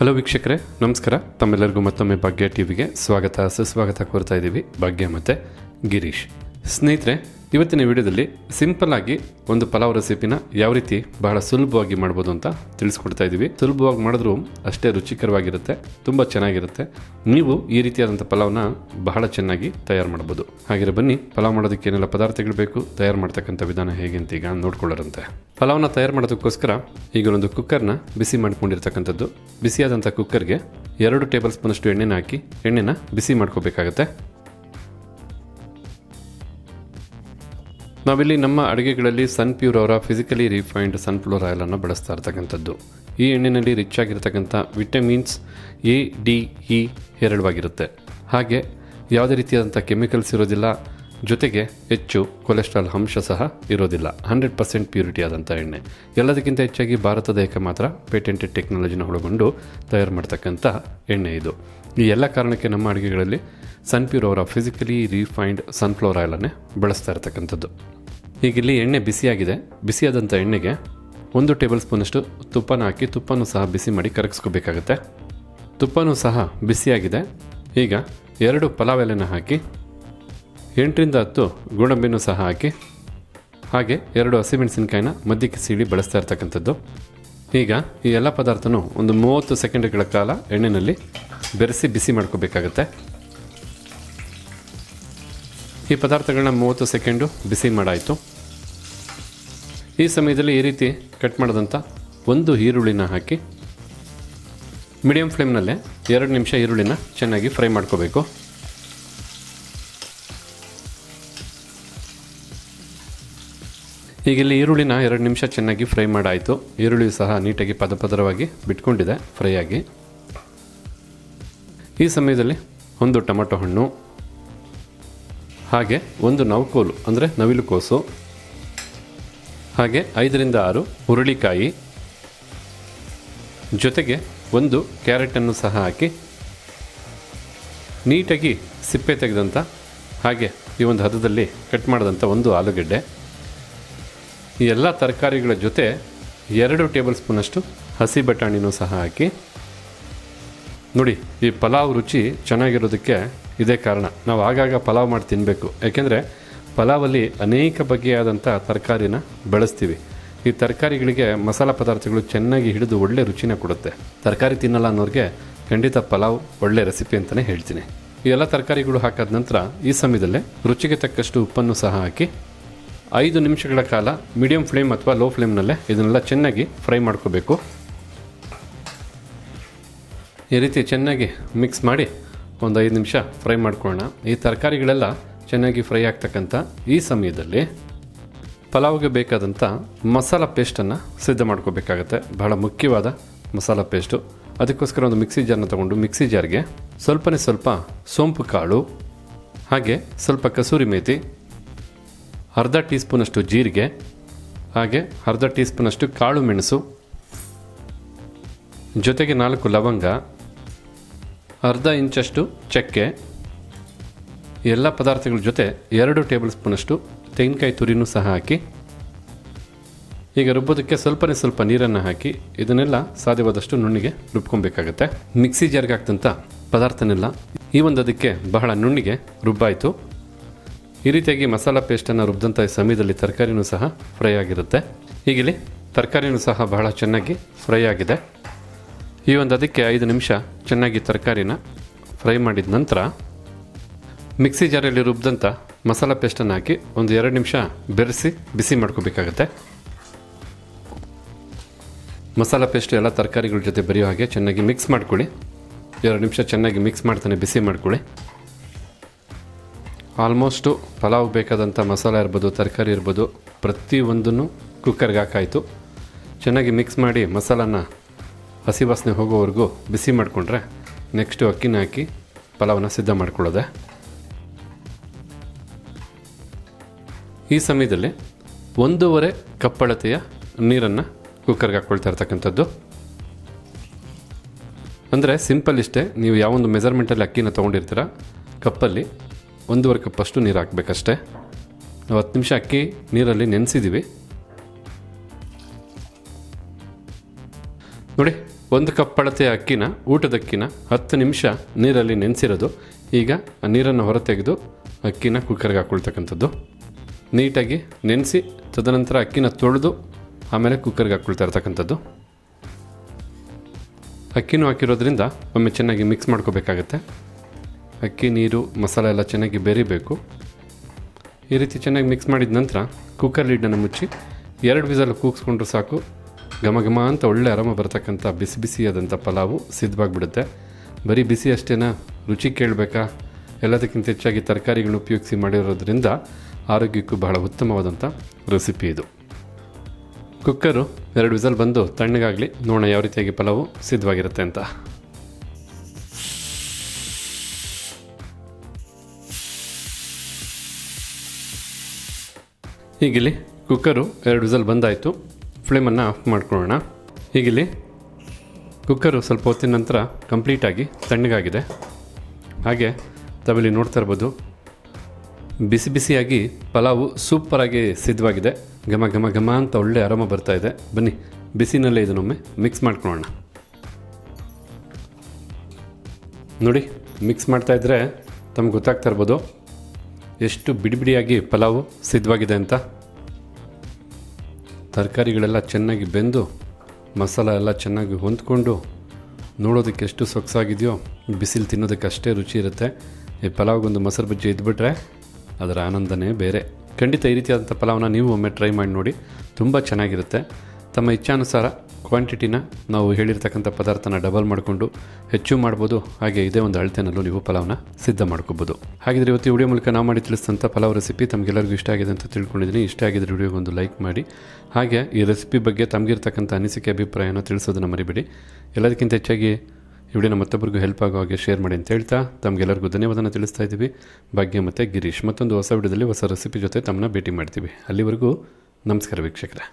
Hello ವೀಕ್ಷಕರೇ, ನಮಸ್ಕಾರ. ತಮ್ಮೆಲ್ಲರಿಗೂ ಮತ್ತೊಮ್ಮೆ ಭಾಗ್ಯ ಟಿವಿಗೆ ಸ್ವಾಗತ. ಸುಸ್ವಾಗತ ಕೋರ್ತಾ ಇದ್ದೀವಿ. ಭಾಗ್ಯ ಮತ್ತು ಗಿರೀಶ್. ಸ್ನೇಹಿತರೆ ಇವತ್ತಿನ ವಿಡಿಯೋದಲ್ಲಿ ಸಿಂಪಲ್ ಆಗಿ ಒಂದು ಪಲಾವ್ ರೆಸಿಪಿನ ಯಾವ ರೀತಿ ಬಹಳ ಸುಲಭವಾಗಿ ಮಾಡ್ಬೋದು ಅಂತ ತಿಳಿಸ್ಕೊಡ್ತಾ ಇದ್ದೀವಿ. ಸುಲಭವಾಗಿ ಮಾಡಿದ್ರೂ ಅಷ್ಟೇ ರುಚಿಕರವಾಗಿರುತ್ತೆ, ತುಂಬ ಚೆನ್ನಾಗಿರುತ್ತೆ. ನೀವು ಈ ರೀತಿಯಾದಂಥ ಪಲಾವ್ನ ಬಹಳ ಚೆನ್ನಾಗಿ ತಯಾರು ಮಾಡ್ಬೋದು. ಹಾಗೆ ಬನ್ನಿ, ಪಲಾವ್ ಮಾಡೋದಕ್ಕೆ ಏನೆಲ್ಲ ಪದಾರ್ಥಗಳು ಬೇಕು, ತಯಾರು ಮಾಡ್ತಕ್ಕಂಥ ವಿಧಾನ ಹೇಗೆ ಅಂತ ಈಗ ನೋಡ್ಕೊಳ್ಳೋರಂತೆ. ಪಲಾವ್ನ ತಯಾರು ಮಾಡೋದಕ್ಕೋಸ್ಕರ ಈಗ ಒಂದು ಕುಕ್ಕರ್ನ ಬಿಸಿ ಮಾಡ್ಕೊಂಡಿರ್ತಕ್ಕಂಥದ್ದು. ಬಿಸಿಯಾದಂಥ ಕುಕ್ಕರ್ಗೆ ಎರಡು ಟೇಬಲ್ ಸ್ಪೂನಷ್ಟು ಎಣ್ಣೆನ ಹಾಕಿ, ಎಣ್ಣೆನ ಬಿಸಿ ಮಾಡ್ಕೋಬೇಕಾಗತ್ತೆ. ನಾವಿಲ್ಲಿ ನಮ್ಮ ಅಡುಗೆಗಳಲ್ಲಿ ಸನ್ ಪ್ಯೂರ್ ಅವರ ಫಿಸಿಕಲಿ ರಿಫೈನ್ಡ್ ಆಯಿಲ್ ಅನ್ನು ಬಳಸ್ತಾ ಇರ್ತಕ್ಕಂಥದ್ದು. ಈ ಎಣ್ಣೆಯಲ್ಲಿ ರಿಚ್ ಆಗಿರತಕ್ಕಂಥ ವಿಟಮಿನ್ಸ್ ಎ, ಡಿ, ಇ ಹೇರಳವಾಗಿರುತ್ತೆ. ಹಾಗೆ ಯಾವುದೇ ರೀತಿಯಾದಂಥ ಕೆಮಿಕಲ್ಸ್ ಇರೋದಿಲ್ಲ. ಜೊತೆಗೆ ಹೆಚ್ಚು ಕೊಲೆಸ್ಟ್ರಾಲ್ ಅಂಶ ಸಹ ಇರೋದಿಲ್ಲ. ಹಂಡ್ರೆಡ್ ಪರ್ಸೆಂಟ್ ಪ್ಯೂರಿಟಿ ಆದಂಥ ಎಣ್ಣೆ. ಎಲ್ಲದಕ್ಕಿಂತ ಹೆಚ್ಚಾಗಿ ಭಾರತದ ಏಕ ಮಾತ್ರ ಪೇಟೆಂಟೆಡ್ ಟೆಕ್ನಾಲಜಿನ ಒಳಗೊಂಡು ತಯಾರು ಮಾಡ್ತಕ್ಕಂಥ ಎಣ್ಣೆ ಇದು. ಈ ಎಲ್ಲ ಕಾರಣಕ್ಕೆ ನಮ್ಮ ಅಡುಗೆಗಳಲ್ಲಿ ಸನ್ಪ್ಯೂರ್ ಅವರ ಫಿಸಿಕಲಿ ರಿಫೈನ್ಡ್ ಸನ್ಫ್ಲವರ್ ಆಯಿಲನ್ನೇ ಬಳಸ್ತಾ ಇರ್ತಕ್ಕಂಥದ್ದು. ಈಗ ಇಲ್ಲಿ ಎಣ್ಣೆ ಬಿಸಿಯಾಗಿದೆ. ಬಿಸಿಯಾದಂಥ ಎಣ್ಣೆಗೆ ಒಂದು ಟೇಬಲ್ ಸ್ಪೂನಷ್ಟು ತುಪ್ಪನ ಹಾಕಿ ತುಪ್ಪನೂ ಸಹ ಬಿಸಿ ಮಾಡಿ ಕರಗಿಸ್ಕೋಬೇಕಾಗತ್ತೆ. ತುಪ್ಪನೂ ಸಹ ಬಿಸಿಯಾಗಿದೆ. ಈಗ ಎರಡು ಪಲಾವ್ ಎಲೆನ ಹಾಕಿ ಎಂಟರಿಂದ ಹತ್ತು ಗೋಡಂಬಿನೂ ಸಹ ಹಾಕಿ ಹಾಗೆ ಎರಡು ಹಸಿಮೆಣಸಿನಕಾಯಿನ ಮಧ್ಯಕ್ಕೆ ಸೀಳಿ ಬಳಸ್ತಾ ಇರ್ತಕ್ಕಂಥದ್ದು. ಈಗ ಈ ಎಲ್ಲ ಪದಾರ್ಥನೂ ಒಂದು ಮೂವತ್ತು ಸೆಕೆಂಡ್ಗಳ ಕಾಲ ಎಣ್ಣೆಯಲ್ಲಿ ಬೆರೆಸಿ ಬಿಸಿ ಮಾಡ್ಕೋಬೇಕಾಗತ್ತೆ. ಈ ಪದಾರ್ಥಗಳನ್ನ ಮೂವತ್ತು ಸೆಕೆಂಡು ಬಿಸಿ ಮಾಡಾಯಿತು. ಈ ಸಮಯದಲ್ಲಿ ಈ ರೀತಿ ಕಟ್ ಮಾಡಿದಂಥ ಒಂದು ಈರುಳ್ಳಿನ ಹಾಕಿ ಮೀಡಿಯಮ್ ಫ್ಲೇಮ್ನಲ್ಲೇ ಎರಡು ನಿಮಿಷ ಈರುಳ್ಳಿನ ಚೆನ್ನಾಗಿ ಫ್ರೈ ಮಾಡ್ಕೋಬೇಕು. ಈಗಿಲ್ಲಿ ಈರುಳ್ಳಿನ ಎರಡು ನಿಮಿಷ ಚೆನ್ನಾಗಿ ಫ್ರೈ ಮಾಡಾಯಿತು. ಈರುಳ್ಳಿ ಸಹ ನೀಟಾಗಿ ಪದ ಪದರವಾಗಿ ಬಿಟ್ಕೊಂಡಿದೆ, ಫ್ರೈ ಆಗಿ. ಈ ಸಮಯದಲ್ಲಿ ಒಂದು ಟೊಮೆಟೊ ಹಣ್ಣು, ಹಾಗೆ ಒಂದು ನವಕೋಲು, ಅಂದರೆ ನವಿಲುಕೋಸು, ಹಾಗೆ ಐದರಿಂದ ಆರು ಹುರುಳಿಕಾಯಿ, ಜೊತೆಗೆ ಒಂದು ಕ್ಯಾರೆಟನ್ನು ಸಹ ಹಾಕಿ ನೀಟಾಗಿ ಸಿಪ್ಪೆ ತೆಗೆದಂಥ ಹಾಗೆ ಈ ಒಂದು ಹದದಲ್ಲಿ ಕಟ್ ಮಾಡಿದಂಥ ಒಂದು ಆಲೂಗೆಡ್ಡೆ. ಈ ಎಲ್ಲ ತರಕಾರಿಗಳ ಜೊತೆ ಎರಡು ಟೇಬಲ್ ಸ್ಪೂನಷ್ಟು ಹಸಿ ಬಟಾಣಿನೂ ಸಹ ಹಾಕಿ ನೋಡಿ, ಈ ಪಲಾವ್ ರುಚಿ ಚೆನ್ನಾಗಿರೋದಕ್ಕೆ ಇದೇ ಕಾರಣ. ನಾವು ಆಗಾಗ ಪಲಾವ್ ಮಾಡಿ ತಿನ್ನಬೇಕು ಯಾಕೆಂದರೆ ಪಲಾವಲ್ಲಿ ಅನೇಕ ಬಗೆಯಾದಂಥ ತರಕಾರಿನ ಬೆಳೆಸ್ತೀವಿ. ಈ ತರಕಾರಿಗಳಿಗೆ ಮಸಾಲ ಪದಾರ್ಥಗಳು ಚೆನ್ನಾಗಿ ಹಿಡಿದು ಒಳ್ಳೆ ರುಚಿನ ಕೊಡುತ್ತೆ. ತರಕಾರಿ ತಿನ್ನಲ್ಲ ಅನ್ನೋರಿಗೆ ಖಂಡಿತ ಪಲಾವ್ ಒಳ್ಳೆ ರೆಸಿಪಿ ಅಂತಲೇ ಹೇಳ್ತೀನಿ. ಈ ಎಲ್ಲ ತರಕಾರಿಗಳು ಹಾಕಾದ ನಂತರ ಈ ಸಮಯದಲ್ಲೇ ರುಚಿಗೆ ತಕ್ಕಷ್ಟು ಉಪ್ಪನ್ನು ಸಹ ಹಾಕಿ ಐದು ನಿಮಿಷಗಳ ಕಾಲ ಮೀಡಿಯಂ ಫ್ಲೇಮ್ ಅಥವಾ ಲೋ ಫ್ಲೇಮ್ನಲ್ಲೇ ಇದನ್ನೆಲ್ಲ ಚೆನ್ನಾಗಿ ಫ್ರೈ ಮಾಡ್ಕೋಬೇಕು. ಈ ರೀತಿ ಚೆನ್ನಾಗಿ ಮಿಕ್ಸ್ ಮಾಡಿ ಒಂದು ಐದು ನಿಮಿಷ ಫ್ರೈ ಮಾಡ್ಕೊಳ್ಳೋಣ. ಈ ತರಕಾರಿಗಳೆಲ್ಲ ಚೆನ್ನಾಗಿ ಫ್ರೈ ಆಗ್ತಕ್ಕಂಥ ಈ ಸಮಯದಲ್ಲಿ ಪಲಾವ್ಗೆ ಬೇಕಾದಂಥ ಮಸಾಲ ಪೇಸ್ಟನ್ನು ಸಿದ್ಧ ಮಾಡ್ಕೋಬೇಕಾಗತ್ತೆ. ಬಹಳ ಮುಖ್ಯವಾದ ಮಸಾಲ ಪೇಸ್ಟು. ಅದಕ್ಕೋಸ್ಕರ ಒಂದು ಮಿಕ್ಸಿ ಜಾರ್ನ ತಗೊಂಡು ಮಿಕ್ಸಿ ಜಾರ್ಗೆ ಸ್ವಲ್ಪನೇ ಸ್ವಲ್ಪ ಸೋಂಪು ಕಾಳು, ಹಾಗೆ ಸ್ವಲ್ಪ ಕಸೂರಿ ಮೇಥಿ ಅರ್ಧ ಟೀ ಸ್ಪೂನಷ್ಟು ಜೀರಿಗೆ, ಹಾಗೆ ಅರ್ಧ ಟೀ ಸ್ಪೂನಷ್ಟು ಕಾಳು ಮೆಣಸು, ಜೊತೆಗೆ ನಾಲ್ಕು ಲವಂಗ ಅರ್ಧ ಇಂಚಷ್ಟು ಚಕ್ಕೆ, ಎಲ್ಲ ಪದಾರ್ಥಗಳ ಜೊತೆ ಎರಡು ಟೇಬಲ್ ಸ್ಪೂನಷ್ಟು ತೆಂಗಿನಕಾಯಿ ತುರಿನೂ ಸಹ ಹಾಕಿ, ಈಗ ರುಬ್ಬೋದಕ್ಕೆ ಸ್ವಲ್ಪನೇ ಸ್ವಲ್ಪ ನೀರನ್ನು ಹಾಕಿ, ಇದನ್ನೆಲ್ಲ ಸಾಧ್ಯವಾದಷ್ಟು ನುಣ್ಣಿಗೆ ರುಬ್ಕೊಬೇಕಾಗತ್ತೆ. ಮಿಕ್ಸಿ ಜಾರ್ಗೆ ಹಾಕ್ತಂಥ ಪದಾರ್ಥನೆಲ್ಲ ಈ ಒಂದು ಅದಕ್ಕೆ ಬಹಳ ನುಣ್ಣಿಗೆ ರುಬ್ಬಾಯಿತು. ಈ ರೀತಿಯಾಗಿ ಮಸಾಲ ಪೇಸ್ಟನ್ನು ರುಬ್ಬಿದಂಥ ಸಮಯದಲ್ಲಿ ತರಕಾರಿನೂ ಸಹ ಫ್ರೈ ಆಗಿರುತ್ತೆ. ಈಗಿಲ್ಲಿ ತರಕಾರಿನೂ ಸಹ ಬಹಳ ಚೆನ್ನಾಗಿ ಫ್ರೈ ಆಗಿದೆ. ಈ ಒಂದು ಅದಕ್ಕೆ ಐದು ನಿಮಿಷ ಚೆನ್ನಾಗಿ ತರಕಾರಿನ ಫ್ರೈ ಮಾಡಿದ ನಂತರ ಮಿಕ್ಸಿ ಜಾರಲ್ಲಿ ರುಬ್ಬಿದಂಥ ಮಸಾಲ ಪೇಸ್ಟನ್ನು ಹಾಕಿ ಒಂದು ಎರಡು ನಿಮಿಷ ಬೆರೆಸಿ ಬಿಸಿ ಮಾಡ್ಕೋಬೇಕಾಗತ್ತೆ. ಮಸಾಲ ಪೇಸ್ಟ್ ಎಲ್ಲ ತರಕಾರಿಗಳ ಜೊತೆ ಬರೆಯೋ ಹಾಗೆ ಚೆನ್ನಾಗಿ ಮಿಕ್ಸ್ ಮಾಡ್ಕೊಳ್ಳಿ. ಎರಡು ನಿಮಿಷ ಚೆನ್ನಾಗಿ ಮಿಕ್ಸ್ ಮಾಡ್ತಾನೆ ಬಿಸಿ ಮಾಡ್ಕೊಳ್ಳಿ. ಆಲ್ಮೋಸ್ಟು ಪಲಾವ್ ಬೇಕಾದಂಥ ಮಸಾಲ ಇರ್ಬೋದು, ತರಕಾರಿ ಇರ್ಬೋದು, ಪ್ರತಿಯೊಂದನ್ನು ಕುಕ್ಕರ್ಗೆ ಹಾಕಾಯಿತು. ಚೆನ್ನಾಗಿ ಮಿಕ್ಸ್ ಮಾಡಿ ಮಸಾಲಾನ ಹಸಿ ವಾಸನೆ ಹೋಗೋವರೆಗೂ ಬಿಸಿ ಮಾಡಿಕೊಂಡ್ರೆ ನೆಕ್ಸ್ಟು ಅಕ್ಕಿನ ಹಾಕಿ ಪಲಾವನ್ನು ಸಿದ್ಧ ಮಾಡ್ಕೊಳ್ಳೋದೆ. ಈ ಸಮಯದಲ್ಲಿ ಒಂದೂವರೆ ಕಪ್ಪಳತೆಯ ನೀರನ್ನು ಕುಕ್ಕರ್ಗೆ ಹಾಕ್ಕೊಳ್ತಾ ಇರ್ತಕ್ಕಂಥದ್ದು. ಅಂದರೆ ಸಿಂಪಲ್ ಇಷ್ಟೇ, ನೀವು ಯಾವೊಂದು ಮೆಜರ್ಮೆಂಟಲ್ಲಿ ಅಕ್ಕಿನ ತೊಗೊಂಡಿರ್ತೀರ, ಕಪ್ಪಲ್ಲಿ ಒಂದೂವರೆ ಕಪ್ಪಷ್ಟು ನೀರು ಹಾಕಬೇಕಷ್ಟೇ. ನಾವು ಹತ್ತು ನಿಮಿಷ ಅಕ್ಕಿ ನೀರಲ್ಲಿ ನೆನೆಸಿದ್ದೀವಿ ನೋಡಿ ಒಂದು ಕಪ್ ಅಳತೆಯ ಅಕ್ಕಿನ ಊಟದಕ್ಕಿನ ಹತ್ತು ನಿಮಿಷ ನೀರಲ್ಲಿ ನೆನೆಸಿರೋದು. ಈಗ ಆ ನೀರನ್ನು ಹೊರತೆಗೆದು ಅಕ್ಕಿನ ಕುಕ್ಕರ್ಗೆ ಹಾಕ್ಕೊಳ್ತಕ್ಕಂಥದ್ದು ನೀಟಾಗಿ ನೆನೆಸಿ, ತದನಂತರ ಅಕ್ಕಿನ ತೊಳೆದು ಆಮೇಲೆ ಕುಕ್ಕರ್ಗೆ ಹಾಕ್ಕೊಳ್ತಾ ಇರ್ತಕ್ಕಂಥದ್ದು. ಅಕ್ಕಿನೂ ಹಾಕಿರೋದ್ರಿಂದ ಒಮ್ಮೆ ಚೆನ್ನಾಗಿ ಮಿಕ್ಸ್ ಮಾಡ್ಕೋಬೇಕಾಗತ್ತೆ. ಅಕ್ಕಿ, ನೀರು, ಮಸಾಲೆ ಎಲ್ಲ ಚೆನ್ನಾಗಿ ಬೆರಿಬೇಕು. ಈ ರೀತಿ ಚೆನ್ನಾಗಿ ಮಿಕ್ಸ್ ಮಾಡಿದ ನಂತರ ಕುಕ್ಕರ್ ಲೀಡನ್ನು ಮುಚ್ಚಿ ಎರಡು ವಿಸಲ್ ಕೂಗಿಸ್ಕೊಂಡ್ರೆ ಸಾಕು. ಘಮ ಘಮ ಅಂತ ಒಳ್ಳೆ ಆರಾಮ ಬರ್ತಕ್ಕಂಥ ಬಿಸಿ ಬಿಸಿಯಾದಂಥ ಪಲಾವು ಸಿದ್ಧವಾಗಿಬಿಡುತ್ತೆ. ಬರೀ ಬಿಸಿ ಅಷ್ಟೇನಾ ರುಚಿ ಕೇಳಬೇಕಾ? ಎಲ್ಲದಕ್ಕಿಂತ ಹೆಚ್ಚಾಗಿ ತರಕಾರಿಗಳನ್ನು ಉಪಯೋಗಿಸಿ ಮಾಡಿರೋದ್ರಿಂದ ಆರೋಗ್ಯಕ್ಕೂ ಬಹಳ ಉತ್ತಮವಾದಂಥ ರೆಸಿಪಿ ಇದು. ಕುಕ್ಕರು ಎರಡು ವಿಸಲ್ ಬಂದು ತಣ್ಣಗಾಗಲಿ ನೋಡೋಣ ಯಾವ ರೀತಿಯಾಗಿ ಪಲಾವು ಸಿದ್ಧವಾಗಿರುತ್ತೆ ಅಂತ. ಹೀಗಿಲ್ಲಿ ಕುಕ್ಕರು ಎರಡು ವಿಸಲ್ ಬಂದಾಯಿತು. ಫ್ಲೇಮನ್ನು ಆಫ್ ಮಾಡ್ಕೊಳ್ಳೋಣ. ಈಗಿಲ್ಲಿ ಕುಕ್ಕರು ಸ್ವಲ್ಪ ಹೊತ್ತಿನ ನಂತರ ಕಂಪ್ಲೀಟಾಗಿ ತಣ್ಣಗಾಗಿದೆ. ಹಾಗೆ ತಾವಿಲ್ಲಿ ನೋಡ್ತಾ ಇರ್ಬೋದು. ಬಿಸಿ ಬಿಸಿಯಾಗಿ ಪಲಾವು ಸೂಪರಾಗಿ ಸಿದ್ಧವಾಗಿದೆ. ಘಮ ಘಮ ಘಮ ಅಂತ ಒಳ್ಳೆ ಆರಾಮ ಬರ್ತಾ ಇದೆ. ಬನ್ನಿ, ಬಿಸಿನಲ್ಲೇ ಇದನ್ನೊಮ್ಮೆ ಮಿಕ್ಸ್ ಮಾಡ್ಕೊಳ್ಳೋಣ. ನೋಡಿ, ಮಿಕ್ಸ್ ಮಾಡ್ತಾ ಇದ್ದರೆ ತಮ್ಗೆ ಗೊತ್ತಾಗ್ತಾ ಇರ್ಬೋದು. ಎಷ್ಟು ಬಿಡಿ ಬಿಡಿಯಾಗಿ ಪಲಾವು ಸಿದ್ಧವಾಗಿದೆ ಅಂತ. ತರಕಾರಿಗಳೆಲ್ಲ ಚೆನ್ನಾಗಿ ಬೆಂದು, ಮಸಾಲ ಎಲ್ಲ ಚೆನ್ನಾಗಿ ಹೊಂದ್ಕೊಂಡು ನೋಡೋದಕ್ಕೆ ಎಷ್ಟು ಸೊಗಸಾಗಿದೆಯೋ, ಬಿಸಿಲು ತಿನ್ನೋದಕ್ಕೆ ಅಷ್ಟೇ ರುಚಿ ಇರುತ್ತೆ. ಈ ಪಲಾವ್ಗೊಂದು ಮೊಸರು ಬಜ್ಜಿ ಇದ್ಬಿಟ್ರೆ ಅದರ ಆನಂದನೇ ಬೇರೆ. ಖಂಡಿತ ಈ ರೀತಿಯಾದಂಥ ಪಲಾವ್ನ ನೀವು ಒಮ್ಮೆ ಟ್ರೈ ಮಾಡಿ ನೋಡಿ. ತುಂಬ ಚೆನ್ನಾಗಿರುತ್ತೆ. ತಮ್ಮ ಇಚ್ಛಾನುಸಾರ ಕ್ವಾಂಟಿಟಿನ ನಾವು ಹೇಳಿರ್ತಕ್ಕಂಥ ಪದಾರ್ಥನ ಡಬಲ್ ಮಾಡಿಕೊಂಡು ಹೆಚ್ಚು ಮಾಡ್ಬೋದು. ಹಾಗೆ ಇದೇ ಒಂದು ಅಳತೆನಲ್ಲೂ ನೀವು ಪಲಾವ್ನ ಸಿದ್ಧ ಮಾಡ್ಕೋಬೋದು. ಹಾಗಿದ್ರೆ ಇವತ್ತು ವಿಡಿಯೋ ಮೂಲಕ ನಾವು ಮಾಡಿ ತಿಳಿಸಿದಂಥ ಪಲಾವ್ ರೆಸಿಪಿ ತಮಗೆಲ್ಲರಿಗೂ ಇಷ್ಟ ಆಗಿದೆ ಅಂತ ತಿಳ್ಕೊಂಡಿದ್ದೀನಿ. ಇಷ್ಟ ಆಗಿದ್ರೆ ವಿಡಿಯೋಗೆ ಒಂದು ಲೈಕ್ ಮಾಡಿ. ಹಾಗೆ ಈ ರೆಸಿಪಿ ಬಗ್ಗೆ ತಮಗಿರ್ತಕ್ಕಂಥ ಅನಿಸಿಕೆ, ಅಭಿಪ್ರಾಯನ ತಿಳಿಸೋದನ್ನು ಮರಿಬೇಡಿ. ಎಲ್ಲದಕ್ಕಿಂತ ಹೆಚ್ಚಾಗಿ ವಿಡಿಯೋನ ಮತ್ತೊಬ್ಬರಿಗೂ ಹೆಲ್ಪ್ ಆಗೋ ಹಾಗೆ ಶೇರ್ ಮಾಡಿ ಅಂತ ಹೇಳ್ತಾ ತಮಗೆಲ್ಲರಿಗೂ ಧನ್ಯವಾದನ ತಿಳಿಸ್ತಾ ಇದ್ದೀವಿ. ಭಾಗ್ಯ ಮತ್ತು ಗಿರೀಶ್ ಮತ್ತೊಂದು ಹೊಸ ವಿಡಿಯೋದಲ್ಲಿ ಹೊಸ ರೆಸಿಪಿ ಜೊತೆ ತಮ್ಮನ್ನ ಭೇಟಿ ಮಾಡ್ತೀವಿ. ಅಲ್ಲಿವರೆಗೂ ನಮಸ್ಕಾರ ವೀಕ್ಷಕರೇ.